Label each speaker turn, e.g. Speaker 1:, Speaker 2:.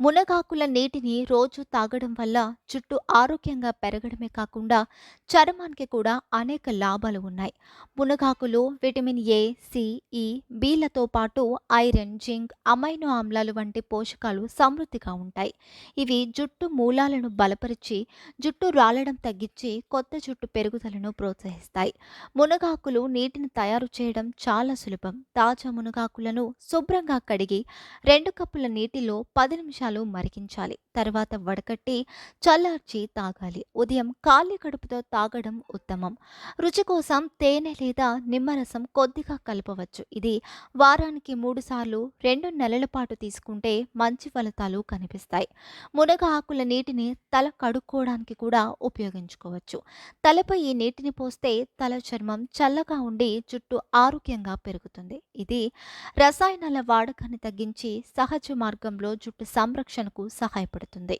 Speaker 1: మునగాకుల నీటిని రోజు తాగడం వల్ల జుట్టు ఆరోగ్యంగా పెరగడమే కాకుండా చర్మానికి కూడా అనేక లాభాలు ఉన్నాయి. మునగాకులు విటమిన్ ఏ సి ఈ బీలతో పాటు ఐరన్ జింక్ అమైనో ఆమ్లాలు వంటి పోషకాలు సమృద్ధిగా ఉంటాయి. ఇవి జుట్టు మూలాలను బలపరిచి జుట్టు రాలడం తగ్గించి కొత్త జుట్టు పెరుగుదలను ప్రోత్సహిస్తాయి. మునగాకులు నీటిని తయారు చేయడం చాలా సులభం. తాజా మునగాకులను శుభ్రంగా కడిగి రెండు కప్పుల నీటిలో పది నిమిషాలు నిమిషాలు మరిగించాలి. తర్వాత వడకట్టి చల్లార్చి తాగాలి. ఉదయం ఖాళీ కడుపుతో తాగడం ఉత్తమం. రుచి కోసం తేనె లేదా నిమ్మరసం కొద్దిగా కలపవచ్చు. ఇది వారానికి మూడు సార్లు రెండు నెలల పాటు తీసుకుంటే మంచి ఫలితాలు కనిపిస్తాయి. మునగ ఆకుల నీటిని తల కడుక్కోవడానికి కూడా ఉపయోగించుకోవచ్చు. తలపై ఈ నీటిని పోస్తే తల చర్మం చల్లగా ఉండి జుట్టు ఆరోగ్యంగా పెరుగుతుంది. ఇది రసాయనాల వాడకాన్ని తగ్గించి సహజ మార్గంలో జుట్టు సంరక్షణకు సహాయపడుతుంది.